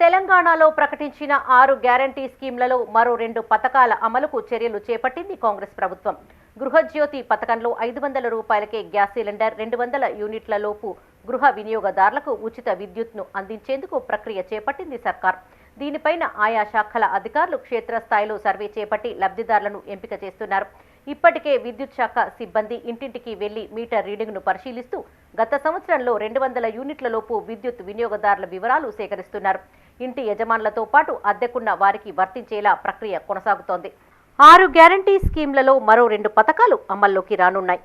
తెలంగాణలో ప్రకటించిన ఆరు గ్యారంటీ స్కీమ్లలో మరో రెండు పథకాల అమలుకు చర్యలు చేపట్టింది కాంగ్రెస్ ప్రభుత్వం. గృహజ్యోతి పథకంలో ఐదు వందల రూపాయలకే గ్యాస్ సిలిండర్ రెండు వందల యూనిట్ల లోపు గృహ వినియోగదారులకు ఉచిత విద్యుత్ను అందించేందుకు ప్రక్రియ చేపట్టింది సర్కార్. దీనిపైన ఆయా శాఖల అధికారులు క్షేత్రస్థాయిలో సర్వే చేపట్టి లబ్ధిదారులను ఎంపిక చేస్తున్నారు. ఇప్పటికే విద్యుత్ శాఖ సిబ్బంది ఇంటింటికి వెళ్ళి మీటర్ రీడింగ్ను పరిశీలిస్తూ గత సంవత్సరంలో రెండు వందల యూనిట్ల లోపు విద్యుత్ వినియోగదారుల వివరాలు సేకరిస్తున్నారు. ఇంటి యజమానులతో పాటు అద్దెకున్న వారికి వర్తించేలా ప్రక్రియ కొనసాగుతోంది. ఆరు గ్యారంటీ స్కీమ్లలో మరో రెండు పథకాలు అమల్లోకి రానున్నాయి.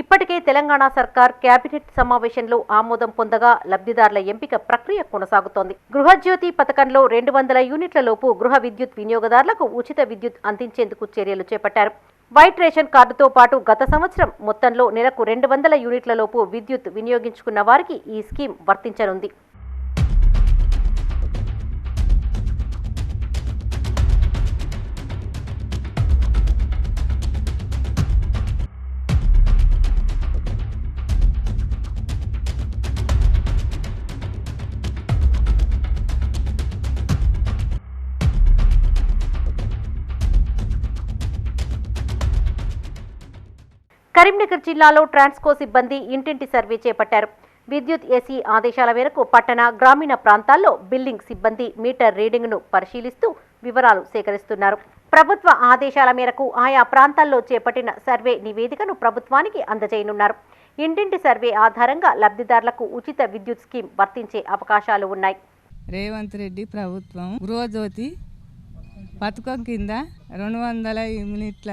ఇప్పటికే తెలంగాణ సర్కార్ కేబినెట్ సమావేశంలో ఆమోదం పొందగా లబ్ధిదారుల ఎంపిక ప్రక్రియ కొనసాగుతోంది. గృహజ్యోతి పథకంలో రెండు వందల యూనిట్లలోపు గృహ విద్యుత్ వినియోగదారులకు ఉచిత విద్యుత్ అందించేందుకు చర్యలు చేపట్టారు. వైట్ రేషన్ కార్డుతో పాటు గత సంవత్సరం మొత్తంలో నెలకు రెండు వందల యూనిట్లలోపు విద్యుత్ వినియోగించుకున్న వారికి ఈ స్కీమ్ వర్తించనుంది. కరీంనగర్ జిల్లాలో ట్రాన్స్కో సిబ్బంది ఇంటింటి సర్వే చేపట్టారు. విద్యుత్ ఏసీ ఆదేశాల మేరకు పట్టణ గ్రామీణ ప్రాంతాల్లో బిల్లింగ్ సిబ్బంది మీటర్ రీడింగ్ను పరిశీలిస్తూ వివరాలు సేకరిస్తున్నారు. ప్రభుత్వ ఆదేశాల మేరకు ఆయా ప్రాంతాల్లో చేపట్టిన సర్వే నివేదికను ప్రభుత్వానికి అందజేయనున్నారు. ఇంటింటి సర్వే ఆధారంగా లబ్ధిదారులకు ఉచిత విద్యుత్ స్కీమ్ వర్తించే అవకాశాలు ఉన్నాయి. రేవంత్ రెడ్డి ప్రభుత్వం గృహజ్యోతి పథకం కింద రెండు వందల యూనిట్ల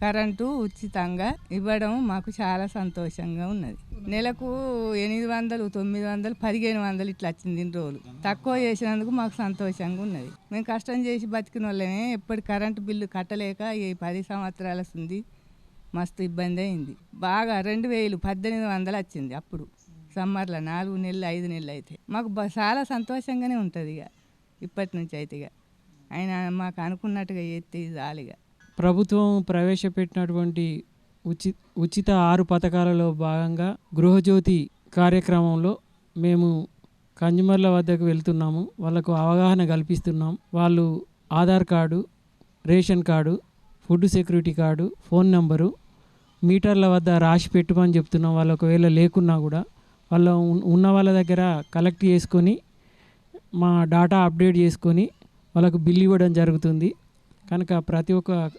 కరెంటు ఉచితంగా ఇవ్వడం మాకు చాలా సంతోషంగా ఉన్నది. నెలకు ఎనిమిది వందలు తొమ్మిది వందలు పదిహేను వందలు ఇట్లా వచ్చింది ఇన్ని రోజులు. తక్కువ చేసినందుకు మాకు సంతోషంగా ఉన్నది. మేము కష్టం చేసి బతికిన వాళ్ళమే ఎప్పటి కరెంటు బిల్లు కట్టలేక ఈ పది సంవత్సరాల ఉంది మస్తు ఇబ్బంది అయింది. బాగా రెండు వేలు పద్దెనిమిది వందలు వచ్చింది అప్పుడు. సమ్మర్లో నాలుగు నెలలు ఐదు నెలలు అయితే. మాకు చాలా సంతోషంగానే ఉంటుంది ఇక. ఇప్పటి నుంచి అయితే ఇక. ఆయన మాకు అనుకున్నట్టుగా చేస్తే ఇది చాలు ఇక. ప్రభుత్వం ప్రవేశపెట్టినటువంటి ఉచి ఉచిత ఆరు పథకాలలో భాగంగా గృహజ్యోతి కార్యక్రమంలో మేము కన్జ్యూమర్ల వద్దకు వెళ్తున్నాము. వాళ్ళకు అవగాహన కల్పిస్తున్నాం. వాళ్ళు Aadhaar card ration card food security card phone number మీటర్ల వద్ద రాసి పెట్టుమని చెప్తున్నాం. వాళ్ళు ఒకవేళ లేకున్నా కూడా వాళ్ళ ఉన్న వాళ్ళ దగ్గర కలెక్ట్ చేసుకొని మా డాటా అప్డేట్ చేసుకొని వాళ్ళకు బిల్ ఇవ్వడం జరుగుతుంది. కనుక ప్రతి ఒక్క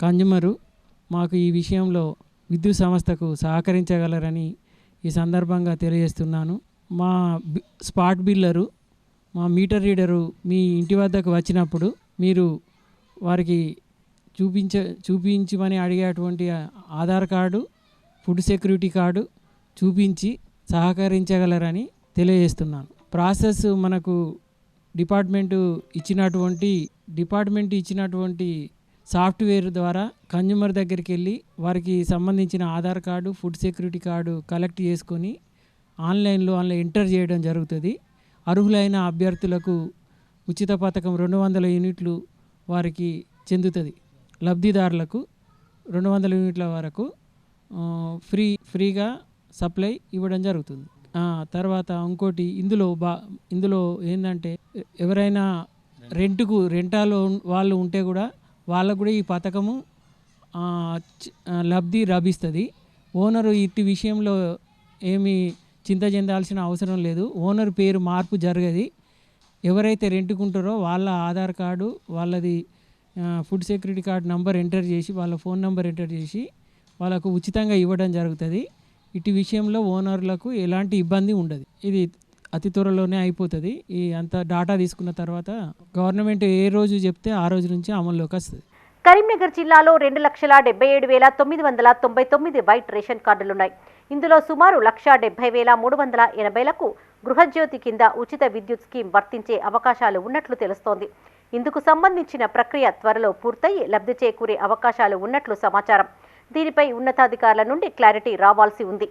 కన్జ్యూమరు మాకు ఈ విషయంలో విద్యుత్ సంస్థకు సహకరించగలరని ఈ సందర్భంగా తెలియజేస్తున్నాను. మా బి- స్పాట్ బిల్లరు మా మీటర్ రీడరు మీ ఇంటి వద్దకు వచ్చినప్పుడు మీరు వారికి చూపించ చూపించమని అడిగేటువంటి Aadhaar card food security card చూపించి సహకరించగలరని తెలియజేస్తున్నాను. ప్రాసెస్ మనకు డిపార్ట్మెంటు ఇచ్చినటువంటి డిపార్ట్మెంట్ ఇచ్చినటువంటి సాఫ్ట్వేర్ ద్వారా కన్జ్యూమర్ దగ్గరికి వెళ్ళి వారికి సంబంధించిన Aadhaar card food security card collect చేసుకొని ఆన్లైన్లో అందులో ఎంటర్ చేయడం జరుగుతుంది. అర్హులైన అభ్యర్థులకు ఉచిత పథకం రెండు వందల యూనిట్లు వారికి చెందుతుంది. లబ్ధిదారులకు రెండు వందల యూనిట్ల వరకు ఫ్రీ ఫ్రీగా సప్లై ఇవ్వడం జరుగుతుంది. తర్వాత ఇంకోటి ఇందులో బా ఇందులో ఏంటంటే ఎవరైనా రెంట్కు రెంటాలో వాళ్ళు ఉంటే కూడా వాళ్ళకు కూడా ఈ పథకము లబ్ధి లభిస్తుంది. ఓనరు ఇట్టి విషయంలో ఏమి చింత చెందాల్సిన అవసరం లేదు. ఓనర్ పేరు మార్పు జరగది. ఎవరైతే రెంటుకుంటారో వాళ్ళ ఆధార్ కార్డు వాళ్ళది food security card number enter చేసి వాళ్ళ ఫోన్ నెంబర్ ఎంటర్ చేసి వాళ్ళకు ఉచితంగా ఇవ్వడం జరుగుతుంది. ఇటు విషయంలో ఓనర్లకు ఎలాంటి ఇబ్బంది ఉండదు. ఇది అతి త్వరలోనే అయిపోతుంది. ఈ అంత డాటా తీసుకున్న తర్వాత గవర్నమెంట్ ఏ రోజు చెప్తే ఆ రోజు నుంచి అమల్లోకి వస్తుంది. కరీంనగర్ జిల్లాలో రెండు లక్షల డెబ్బై ఏడు వేల తొమ్మిది వందల తొంభై తొమ్మిది వైట్ రేషన్ కార్డులున్నాయి. ఇందులో సుమారు లక్ష డెబ్బై వేల మూడు వందల ఎనభైలకు గృహజ్యోతి కింద ఉచిత విద్యుత్ స్కీమ్ వర్తించే అవకాశాలు ఉన్నట్లు తెలుస్తోంది. ఇందుకు సంబంధించిన ప్రక్రియ త్వరలో పూర్తయి లబ్ధి చేకూరే అవకాశాలు ఉన్నట్లు సమాచారం. దీనిపై ఉన్నతాధికారుల నుండి క్లారిటీ రావాల్సి ఉంది.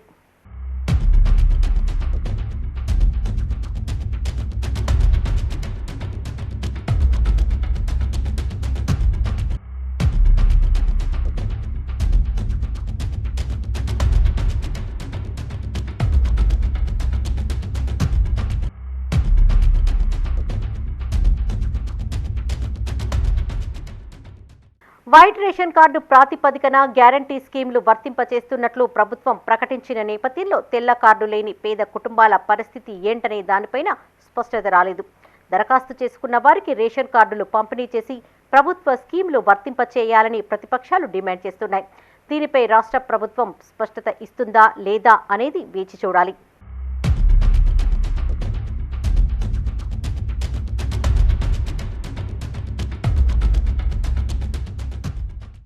వైట్ రేషన్ కార్డు ప్రాతిపదికన గ్యారంటీ స్కీమ్లు వర్తింపచేస్తున్నట్లు ప్రభుత్వం ప్రకటించిన నేపథ్యంలో తెల్ల కార్డు లేని పేద కుటుంబాల పరిస్థితి ఏంటనే దానిపైన స్పష్టత రాలేదు. దరఖాస్తు చేసుకున్న వారికి రేషన్ కార్డులు పంపిణీ చేసి ప్రభుత్వ స్కీమ్లు వర్తింపచేయాలని ప్రతిపక్షాలు డిమాండ్ చేస్తున్నాయి. దీనిపై రాష్ట్ర ప్రభుత్వం స్పష్టత ఇస్తుందా లేదా అనేది వేచి చూడాలి.